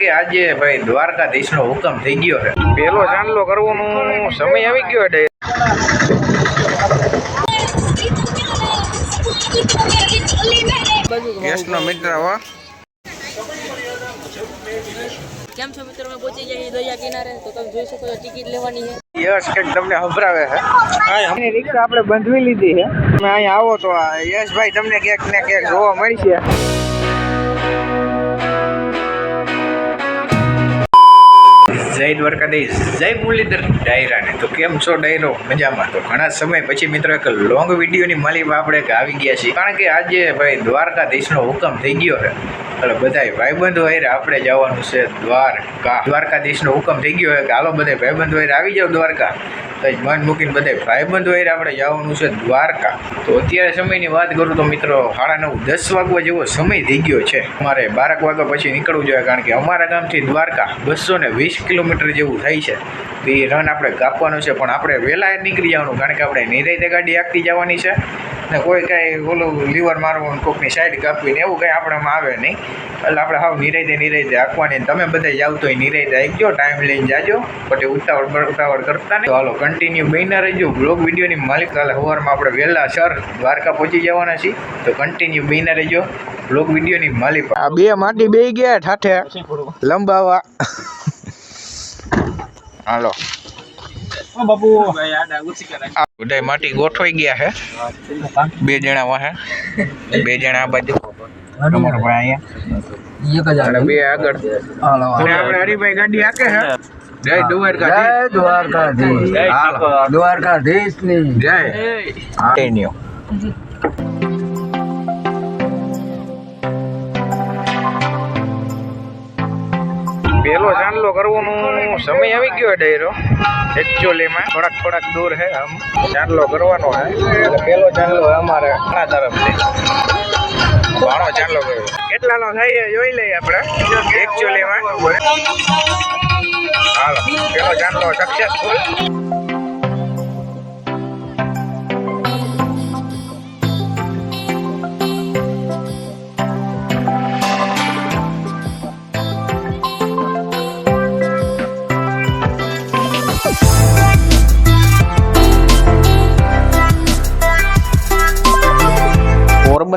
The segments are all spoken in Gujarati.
કે આજે ભાઈ દ્વારકાધીશ નો હુકમ થઈ ગયો છે. પેલો ચાંદલો કરવાનો સમય આવી ગયો ગેસનો મિત્ર કેમ છો મિત્રો? પહોંચી ગયા દરિયા કિનારે. તો તમે જોઈ શકો છો ટિકિટ લેવાની છે. યશ કે તમને હભરાવે છે. રિક્ષા આપણે બંધવી લીધી છે. તમે અહીંયા આવો તો યશભાઈ તમને ક્યાંક ને ક્યાંક જોવા મળશે. જય દ્વારકાધીશ, જય મુરલીધર ડાયરાને. તો કેમ છો ડાયરો? મજામાં. તો ઘણા સમય પછી મિત્રો એક લોંગ વિડીયોની માલિક આપણે આવી ગયા છીએ. કારણ કે આજે ભાઈ દ્વારકાધીશનો હુકમ થઈ ગયો છે. એટલે બધાય ભાઈબંધો હોય આપણે જવાનું છે દ્વારકા. દ્વારકાધીશનો હુકમ થઈ ગયો હોય કે હાલો બધા ભાઈબંધો હોય આવી જાવ દ્વારકા. તો મન મૂકીને બધા ભાઈબંધો હોય આપણે જવાનું છે દ્વારકા. તો અત્યારે સમયની વાત કરું તો મિત્રો સાડા નવ, દસ વાગવા જેવો સમય થઈ ગયો છે. અમારે બારક વાગ્યા પછી નીકળવું જોઈએ કારણ કે અમારા ગામથી દ્વારકા બસો ને વીસ કિલોમીટર જેવું થાય છે. તો એ રન આપણે કાપવાનું છે, પણ આપણે વહેલા નીકળી જવાનું કારણ કે આપણે નિરાયતે ગાડી આખતી જવાની છે. ને કોઈ કાંઈ ઓલું લીવર મારવું કોકની સાઈડ કાપવી ને એવું કાંઈ આપણામાં આવે નહીં. એટલે આપણે હાવ નિરાયતે નિરાયતે આંકવાની તમે બધા જાવ તો નિરાયતે આંકજો ટાઈમ લઈને જાજો. પછી ઉતાવળ ઉતાવળ કરતા નહીં. હાલો કન્ટિન્યુ બહીના રહેજો. બ્લોગ વિડીયોની માલિક કાલે સવારમાં આપણે વહેલા સર દ્વારકા પહોંચી જવાના છીએ. તો કન્ટિન્યુ બહીના રહેજો. બ્લોગ વિડીયોની માલિક. આ બે માટી બે ગયા ઠાઠે. લંબાવા હાલો. બધા માટી ગોઠવાઈ ગયા છે બે જણા વાહે. બે જણા આ બાજુ. તમારો ભાઈ અહીંયા. અને બે આગળ. આપણે હરિભાઈ ગાડી હાકે છે જય દ્વારકાધીશ. જય દ્વારકાધીશ. દ્વારકાધીશ. ની જય. પેલો ચાંદલો કરવાનો સમય આવી ગયો ડાયરો. એકચ્યુઅલીમાં થોડાક થોડાક દૂર છે આમ. ચાંદલો કરવાનો હે. પેલો ચાંદલો અમારે ઘણા તરફથી. ઘણો ચાલો કેટલાનો થાય એ જોઈ લઈએ આપણે. એકચ્યુઅલીમાં હાલો પેલો ચાંદલો સક્સેસફુલ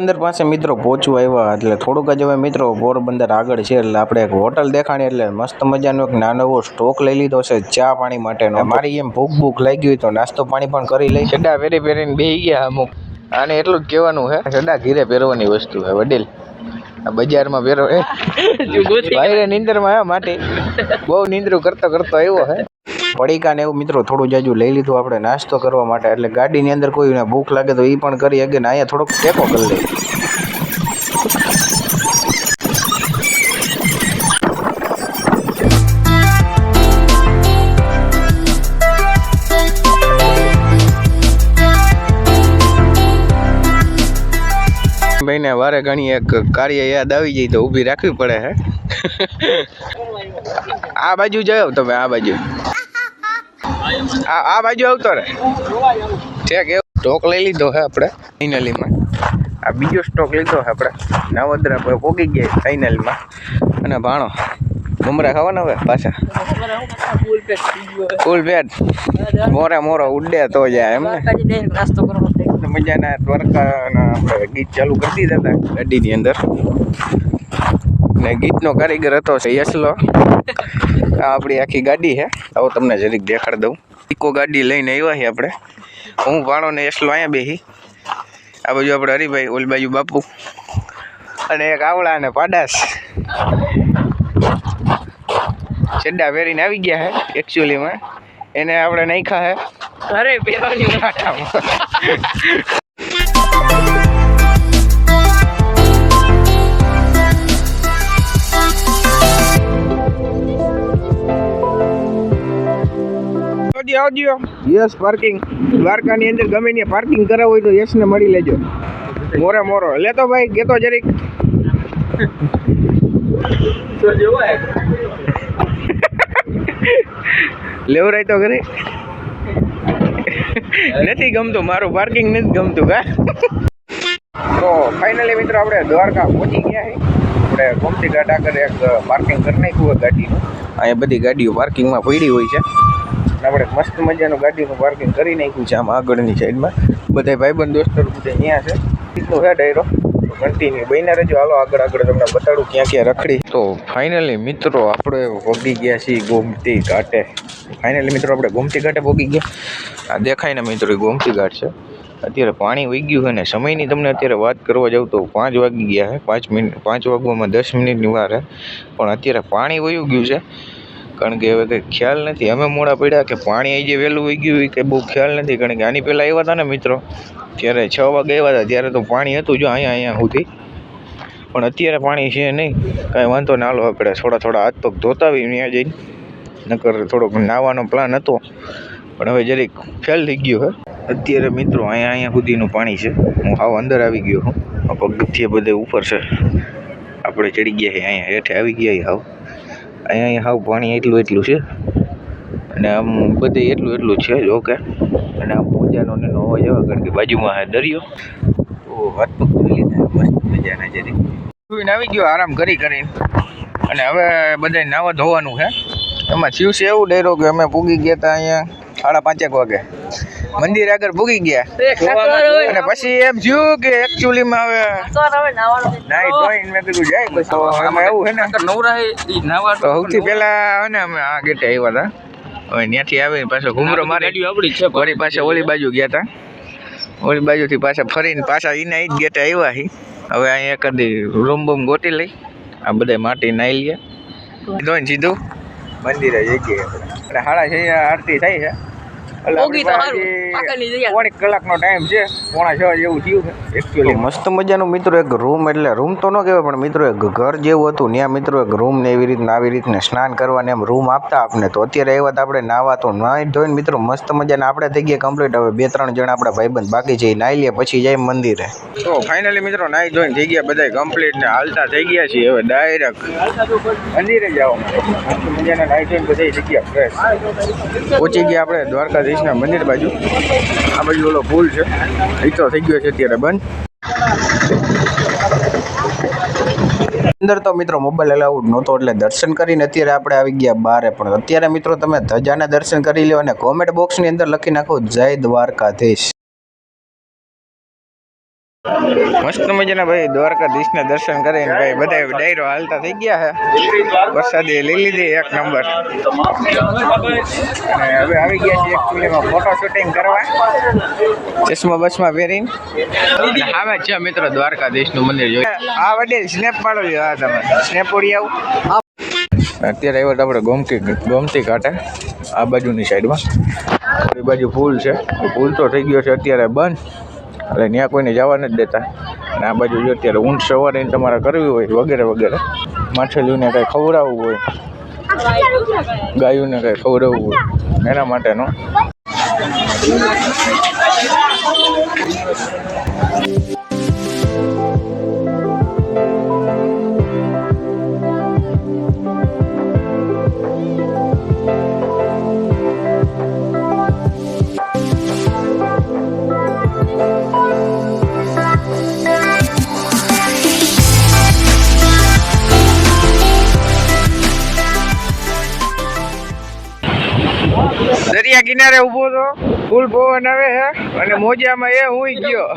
પોરબંદર પાસે મિત્રો પહોંચવા આવ્યા એટલે થોડુંક જ હવે મિત્રો પોરબંદર આગળ છે એટલે આપણે એક હોટલ દેખાણી એટલે મસ્ત મજાનો એક નાનો એવો સ્ટોક લઈ લીધો છે ચા પાણી માટેનો. મારી એમ ભૂખ ભૂખ લાગી હોય તો નાસ્તો પાણી પણ કરી લઈ. છડા પહેરી પહેરીને બેહી ગયા અમુક. આને એટલું જ કહેવાનું છે છડા ઘીરે પહેરવાની વસ્તુ છે વડીલ. આ બજારમાં પહેરો એ ભાઈ નિંદરમાં હે માટી. બહુ નિંદરું કરતો કરતો આવ્યો હે. પડીકા ને એવું મિત્રો થોડું જાજુ લઈ લીધું આપણે નાસ્તો કરવા માટે. એટલે ગાડીની અંદર કોઈને ભૂખ લાગે તો એ પણ કરી શકે ને અહીંયા થોડોક ટેકો કરી લઈએ ભાઈને વારે ઘણી એક કાર્ય યાદ આવી જાય તો ઊભી રાખવી પડે હે. આ બાજુ જાઓ તમે આ બાજુ. આ બાજુ આવતો રે. છે એવું સ્ટોક લઈ લીધો હે આપણે ફાઇનલીમાં. આ બીજો સ્ટોક લીધો હે આપણે. નવોદરા પોગી ગયા ફાઇનલમાં. અને ભાણો મમરા ખાવાના હવે પાછા? ફૂલ પેટ મોરે મોરો ઉડે તો જાય એમ નાસ્તો કરવાનો મજાના દ્વારકાના આપણે ગીત ચાલુ કરી દીધા હતા ગાડીની અંદર. ને ગીતનો કારીગર હતો આ આપણી આખી ગાડી છે. આવો તમને જરીક દેખાડ દઉં. ઇકો ગાડી લઈને આવ્યા છીએ આપણે. હું ભાણો ને એસલો અહીંયા બેહી. આ બાજુ આપણે હરિભાઈ ઓલી બાજુ બાપુ. અને એક આવળા અને પાડાસ. ચડ્ડા પહેરીને આવી ગયા છે એકચ્યુઅલીમાં એને આપણે નાખ્યા હે અરે પહેરવાની આવજો આવજો યસ પાર્કિંગ દ્વારકાની અંદર ગમે ત્યાં પાર્કિંગ કરાવવું હોય તો યશને મળી લેજો. મોરે મોરો. લેતો ભાઈ, ગેતો જરીક. લેવરાય તો ઘરે. નથી ગમતું, મારું પાર્કિંગ નથી ગમતું, કા? તો ફાઇનલી મિત્રો આપણે દ્વારકા પહોંચી ગયા છે આપણે ગોમતી ઘાટ આગળ એક પાર્કિંગ કરી નાખ્યું હોય ગાડીનું. અહીંયા બધી ગાડીઓ પાર્કિંગમાં પડી હોય છે. આપણે મસ્ત મજાનું ગાડીનું પાર્કિંગ કરી નાખ્યું છે આમ આગળની સાઈડમાં બધા ભાઈબંધ દોસ્તો બધા અહીંયા છે. એટલું હે ડાયરો કન્ટિન્યુ બન્યા રહેજો. હાલો, આગળ આગળ તમને બતાડું ક્યાં ક્યાં રખડી. તો ફાઇનલી મિત્રો, આપણે વગી ગયા છીએ ગોમતી ઘાટે. ફાઇનલી મિત્રો, આપણે ગોમતી ઘાટે પગી ગયા. આ દેખાય ને મિત્રો ગોમતી ઘાટ છે. અત્યારે પાણી વહી ગયું છે ને સમયની તમને અત્યારે વાત કરવા જાઉં તો પાંચ વાગી ગયા છે. પાંચ મિનિટ, પાંચ વાગવામાં દસ મિનિટની વાર છે. પણ અત્યારે પાણી વયું ગયું છે. કારણ કે હવે કંઈ ખ્યાલ નથી. અમે મોડા પડ્યા કે પાણી અહીં જે વહેલું વહી ગયું કંઈ બહુ ખ્યાલ નથી. કારણ કે આની પહેલાં આવ્યા હતા ને મિત્રો, ત્યારે છ વાગે આવ્યા હતા. ત્યારે તો પાણી હતું જો અહીંયા અહીંયા સુધી. પણ અત્યારે પાણી છે નહીં. કાંઈ વાંધો ના લો આપણે થોડા થોડા હાથ પગ ધોતા આવી ત્યાં જઈને. નકર થોડોક નાવાનો પ્લાન હતો. પણ હવે જરીક ફેલ થઈ ગયો હે. અત્યારે મિત્રો, અહીંયા અહીંયા સુધીનું પાણી છે. હું હાવ અંદર આવી ગયો હું પગથિયે બધે ઉપર છે. આપણે ચડી ગયા છે અહીંયા હેઠે આવી ગયા હાવ. અહીંયા હાવ પાણી એટલું એટલું છે. અને આમ બધે એટલું એટલું છે જો કે અને આમ મોજાનો ને અવાજ આવે કારણ કે બાજુમાં દરિયો. તો હાથ પગ ધોઈ લીધા, મસ્ત મજાના જરી સુઈને આવી ગયો, આરામ કરી કરીને અને હવે બધાય નાવા ધોવાનું છે. એમાં શિવસે એવું ડેરો કે અમે પૂગી ગયા હતા અહીંયા સાડા પાંચેક વાગે. મંદિર આગળ પૂગી ગયા. અને પછી એમ જોયું કે એકચ્યુઅલીમાં હવે નાઈ ધોઈને મેં કીધું જાય પછી. હવે એમાં એવું છે ને? તો સૌથી પહેલા હે ને અમે આ ગેટે આવ્યા હતા હવે ત્યાંથી આવીને પાછો ઘુમરો મારી વળી પાછા ઓલી બાજુ ગયા હતા ઓલી બાજુથી પાછા ફરીને પાછા એના એ જ ગેટે આવ્યા હી. હવે અહીંયા કદી રૂમ બૂમ ગોતી લઈ. આ બધા માટી નાઈ લઈએ ધોઈને સીધું મંદિરે જઈ ગયા. અને સાડા છ આરતી થાય છે. પોણી કલાકનો ટાઈમ છે. પોણા છ જેવું થયું છે એકચ્યુઅલી મસ્ત મજાનું મિત્રો એક રૂમ એટલે રૂમ તો ન કહેવાય પણ મિત્રો એક ઘર જેવું હતું. ત્યાં મિત્રો એક રૂમ ને એવી રીતના આવી રીતના સ્નાન કરવાને એમ રૂમ આપતા આપને. તો અત્યારે એવા આપણે નાવા તો નાઈ ધોઈને મિત્રો મસ્ત મજાના આપણે થઈ ગયા કમ્પ્લીટ હવે બે ત્રણ જણા આપણા ભાઈબંધ બાકી છે નાઈ લે પછી જાય મંદિરે. તો ફાઇનલી મિત્રો નાઈ ધોઈને થઈ ગયા બધા કમ્પ્લીટ ને હાલતા થઈ ગયા છીએ. હવે ડાયરેક્ટ મંદિરે જવા માટે મસ્ત મજાના નાઈ ધોઈને બધા જગ્યા ફ્રેશ પહોંચી ગયા આપણે દ્વારકાધીશના મંદિર બાજુ. આ બાજુ ઓલો પુલ છે. એ તો થઈ ગયો છે અત્યારે બંધ. અંદર તો મિત્રો મોબાઈલ અલાઉડ નહોતો એટલે દર્શન કરીને અત્યારે આપણે આવી ગયા બારે પણ. અત્યારે મિત્રો તમે ધજાના દર્શન કરી લો અને કોમેન્ટ બોક્સની અંદર લખી નાખો, જય દ્વારકાધીશ. મસ્ત મજાના ભાઈ દ્વારકાધીશના દર્શન કરીને ભાઈ બધા ડાયરો હાલતા થઈ ગયા છે. વરસાદી લઈ લીધી એક નંબર. અને હવે આવી ગયા ફોટો શૂટિંગ કરવા. ચશ્મા બસમાં પહેરીને. અને છે મિત્રો દ્વારકાધીશનું મંદિર આ વડે સ્નેપ પાડો હા તમે. સ્નેપ ઉડી આવું. અત્યારે આવ્યો આપણે ગોમતી ગોમતી કાંઠે આ બાજુની સાઈડમાં એ બાજુ પુલ છે. પુલ તો થઈ ગયો છે અત્યારે બંધ. એટલે ત્યાં કોઈને જવા નથી દેતા. અને આ બાજુ જો અત્યારે ઊંટ સવારે તમારે કરવી હોય, વગેરે વગેરે. માછલીઓને કાંઈ ખવડાવવું હોય. ગાયોને કાંઈ ખવડાવવું હોય. એના માટેનો. દરિયા કિનારે ઊભો તો ફૂલ પવન આવે છે અને મોજામાં એ હું ગયો.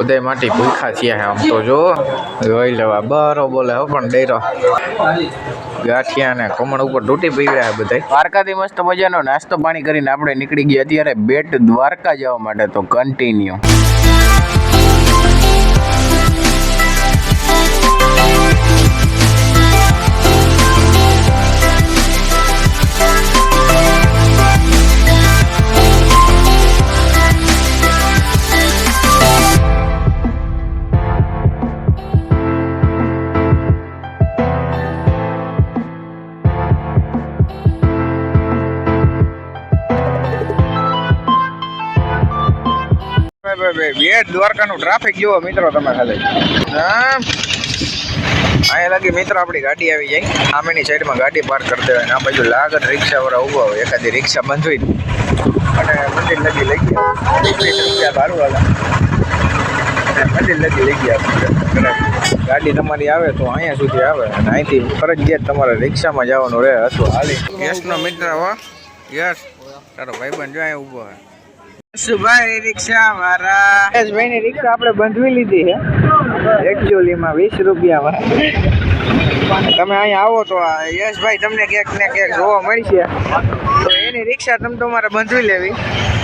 ઉદય માટી ભૂખા થયા આમ તો જો જોઈ લેવા બરો બોલે હો પણ ડેરો. ગાંઠિયા ને કમણ ઉપર તૂટી પીવ્યા છે બધા દ્વારકાથી મસ્ત મજાનો નાસ્તો પાણી કરીને આપણે નીકળી ગયા. અત્યારે બેટ દ્વારકા જવા માટે તો કન્ટિન્યુ બેટ દ્વારકાનું ટ્રાફિક જુઓ મિત્રો તમે ખાલી. હા. અહીંયા લાગી મિત્રો આપણી ગાડી આવી જાય. સામેની સાઈડમાં ગાડી પાર્ક કરી દેવાય આ બાજુ લાગત રિક્ષાવાળા ઊભા હોય. એકાદી રિક્ષા બંધ હોય અને મંદિર લગી લઈ ગયા. રૂપિયા ભાડું મંદિર લગી લઈ ગયા. ગાડી તમારી આવે તો અહીંયા સુધી આવે. અને અહીંથી ફરજિયાત તમારે રિક્ષામાં જવાનું રહે અથવા હાલી. ગેસનો મિત્ર હો યશ તારો ભાઈબંધ જો અહીંયા ઊભો છે યશભાઈ રિક્ષા વાળા. યશભાઈની રિક્ષા આપણે બંધવી લીધી છે. એકચ્યુઅલીમાં વીસ રૂપિયામાં તમે અહીંયા આવો તો યશભાઈ તમને ક્યાંક ને ક્યાંક જોવા મળશે. તો એની રિક્ષા તમે તમારે બંધવી લેવી.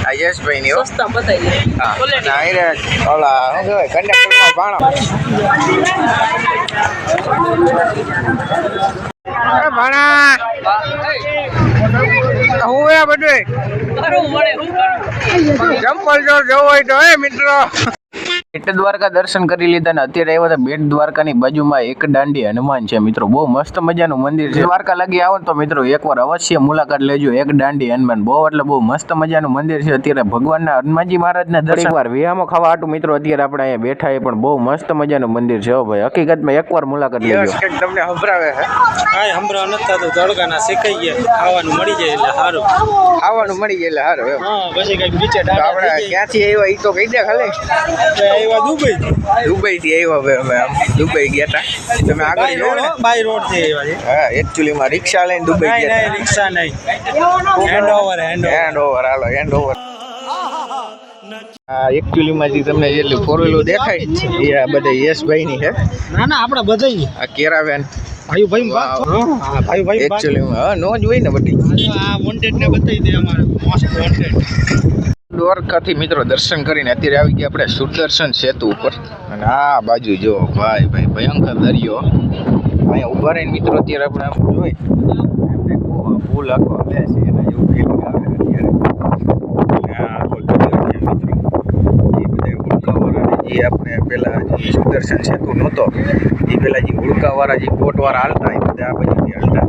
આ યશભાઈની ની સસ્તા બતાવી હા. આયરે ઓલા શું કહેવાય કંડક્ટરમાં ભાણો. ભાણા. હું એ બધું જમ્પલ મળે હું જો જવો હોય તો હે મિત્રો? બેટ દ્વારકા દર્શન કરી લીધા ને અત્યારે આવ્યા હતા બેટ દ્વારકાની બાજુમાં એક દાંડી હનુમાન છે. મિત્રો બહુ મસ્ત મજાનું મંદિર છે. દ્વારકા લગી આવો ને તો મિત્રો એકવાર અવશ્ય મુલાકાત લેજો. એક દાંડી હનુમાન બહુ એટલે બહુ મસ્ત મજાનું મંદિર છે. અત્યારે ભગવાનના હનુમાનજી મહારાજના દર્શન એકવાર વિહામો ખાવા હાટું મિત્રો અત્યારે આપણે અહીંયા બેઠા એ પણ બહુ મસ્ત મજાનું મંદિર છે હો ભાઈ. હકીકતમાં એકવાર મુલાકાત લેજો. તમને સંભળાવે છે. કાંઈ હમણાં નથી થતું તડકાના શેકાઈ ગયા ખાવાનું મળી જાય એટલે સારું. ખાવાનું મળી જાય એટલે સારું પછી કંઈક નીચે આપણે ક્યાંથી આવ્યા એ તો કહી દે ખાલી. આવ્યા દુબઈ? દુબઈ થી આવ્યા ભાઈ અમે આમ. દુબઈ ગયા હતા તમે આગળ બાય ને. રોડ બાય રોડથી આવ્યા છે. હા એકચ્યુઅલી માં રિક્ષા લઈને દુબઈ ગયા નહીં રિક્ષા નહીં. Hand over hand over hand over હાલો હેન્ડ ઓવર આ જે તમને જેટલી ફોર દેખાય એ આ બધા યશભાઈની છે. ના ના આપણે બધાય આ કેરાવેન. ભાઈ ભાઈ હા. ભાઈ ભાઈ એકચ્યુઅલી હા નો જ હોય ને બધી. આ વોન્ટેડ ને બતાવી દે અમારે. મોસ્ટ વોન્ટેડ દ્વારકાથી મિત્રો દર્શન કરીને અત્યારે આવી ગયા આપણે સુદર્શન સેતુ ઉપર. અને આ બાજુ જો, ભાઈ ભાઈ, ભયંકર દરિયો. અહીંયા ઊભા રહીને મિત્રો અત્યારે આપણે આમ જોઈ. ફૂલ આખો લે છે, એના ફિલિંગ આવે અત્યારે. જે આપણે પેલા જે સુદર્શન સેતુ નહોતો, એ પેલા જે ઉડકાવાળા જે બોટવાળા હાલતા, એ બધા આ બાજુથી હાલતા.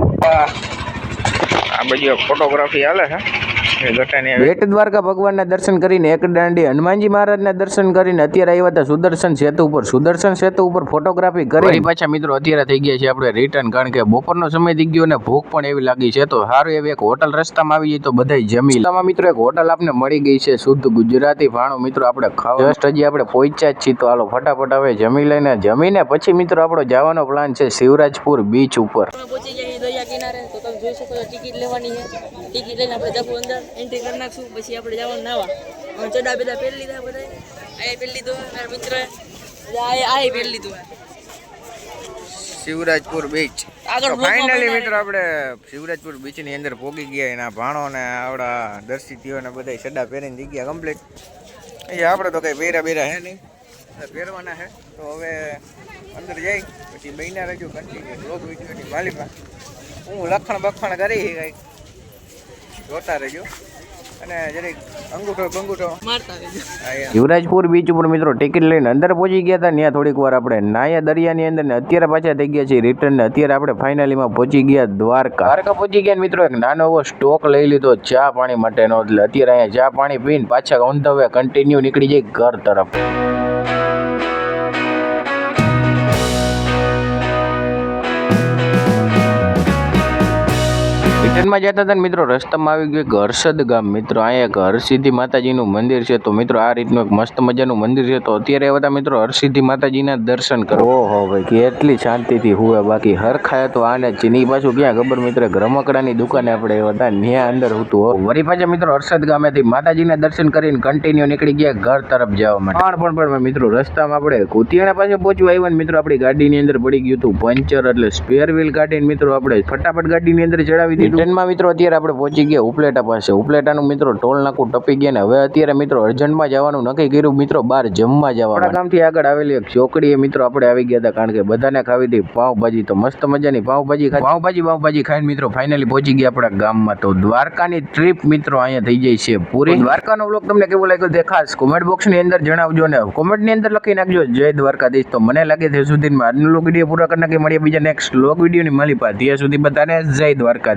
આ બાજુ ફોટોગ્રાફી હાલે છે. બેટ દ્વારકા ભગવાનના દર્શન કરીને એક દાંડી હનુમાનજી મહારાજના દર્શન કરીને અત્યારે આવ્યા હતા સુદર્શન સેતુ ઉપર. સુદર્શન સેતુ ઉપર ફોટોગ્રાફી કરી પાછા મિત્રો અત્યારે થઈ ગયા છે આપણે રિટર્ન કારણ કે બપોરનો સમય થઈ ગયો ને ભૂખ પણ એવી લાગી છે. તો સારું એવી એક હોટલ રસ્તામાં આવી જાય તો બધા જમી તમામ મિત્રો એક હોટલ આપને મળી ગઈ છે શુદ્ધ ગુજરાતી ભાણું. મિત્રો આપણે ખાવા જસ્ટ હજી આપણે પહોંચ્યા જ છીએ તો હાલો ફટાફટ હવે જમી લઈને જમીને પછી મિત્રો આપણો જવાનો પ્લાન છે શિવરાજપુર બીચ ઉપર. પહોંચી જઈએ દરિયા કિનારે. જોઈ શકો છો ટિકિટ લેવાની છે. ટિકિટ લઈને આપણે જવું અંદર એન્ટ્રી કરી નાખશું પછી આપણે જવાનું નાવા. ચડા બેડા પહેરી લીધા બધા આ પહેરી લીધું મારા મિત્ર આ પહેરી લીધું શિવરાજપુર બીચ ફાઇનલી મિત્રો આપણે શિવરાજપુર બીચની અંદર પોગી ગયા એના ભાણો ને આવડા દર્શિતીઓ ને બધા સડા પહેરીને જઈ ગયા કમ્પ્લીટ એ આપણે તો કઈ પહેરા બેરા હે નહીં. પહેરવાના હે. તો હવે અંદર જઈ પછી બહીના રજૂ કન્ટિન્યુ બ્લોગ વિડીયોની માલિકા હું લખણ બખણ કરી કંઈક. જોતા રહેજો. શિવરાજપુર બીચ ઉપર મિત્રો ટિકિટ લઈને અંદર પહોંચી ગયા હતા. ત્યાં થોડીક વાર આપણે નાયા દરિયાની અંદર ને અત્યારે પાછા થઈ ગયા છે રિટર્ન ને અત્યારે આપણે ફાઇનલીમાં પહોંચી ગયા દ્વારકા. દ્વારકા પહોંચી ગયા ને મિત્રો એક નાનો એવો સ્ટોક લઈ લીધો. ચા પાણી માટેનો. એટલે અત્યારે અહીંયા ચા પાણી પીને પાછા ઓન ધ વે કન્ટિન્યુ નીકળી જાય ઘર તરફ. રિટર્નમાં જતા હતા મિત્રો રસ્તામાં આવી ગયું એક હર્ષદ ગામ. મિત્રો અહીંયા એક હરસિદ્ધિ માતાજીનું મંદિર છે. તો મિત્રો આ રીતનું એક મસ્ત મજાનું મંદિર છે. તો અત્યારે એવા હતા મિત્રો હરસિદ્ધિ માતાજીના દર્શન કરો. ઓહો ભાઈ કેટલી શાંતિથી હુવે બાકી. હરખાય તો આને જ ચીની પાછું ક્યાં ખબર મિત્ર રમકડાની દુકાને આપણે એવા હતા ત્યાં અંદર હતું હો. વળી પાછા મિત્રો હર્ષદ ગામેથી માતાજીના દર્શન કરીને કન્ટિન્યુ નીકળી ગયા ઘર તરફ જવા માટે. પણ પણ પણ મિત્રો રસ્તામાં આપણે કુતિયાણા પાસે પહોંચવા આવ્યા ને મિત્રો આપણી ગાડીની અંદર પડી ગયું હતું પંચર એટલે સ્પેર વ્હીલ કાઢીને મિત્રો આપણે ફટાફટ ગાડીની અંદર ચડાવી દીધું. ટ્રેનમાં મિત્રો અત્યારે આપણે પહોંચી ગયા ઉપલેટા પાસે. ઉપલેટાનું મિત્રો ટોલ નાકું ટપી ગયા ને હવે અત્યારે મિત્રો અર્જન્ટમાં જવાનું નક્કી કર્યું. મિત્રો બહાર જમવા જવા ગામથી આગળ આવેલી એક ચોકડીએ મિત્રો આપણે આવી ગયા હતા કારણ કે બધાને ખાવી હતી પાવભાજી તો મસ્ત મજાની પાવભાજી ખાઈ પાવભાજી પાવભાજી ખાઈને મિત્રો ફાઇનલી પહોંચી ગયા આપણા ગામમાં. તો દ્વારકાની ટ્રીપ મિત્રો અહીંયા થઈ જાય છે પૂરી. દ્વારકાનો વ્લોગ તમને કેવો લાગ્યો તે ખાસ કોમેન્ટ બોક્સની અંદર જણાવજો ને. કોમેન્ટની અંદર લખી નાખજો જય દ્વારકાધીશ. તો મને લાગે છે સુધીમાં આજનો લોક વીડિયો પૂરા કરી નાખી મળીએ બીજા નેક્સ્ટ લોક વિડીયોની મળી પા ત્યાં સુધી બધાને જય દ્વારકા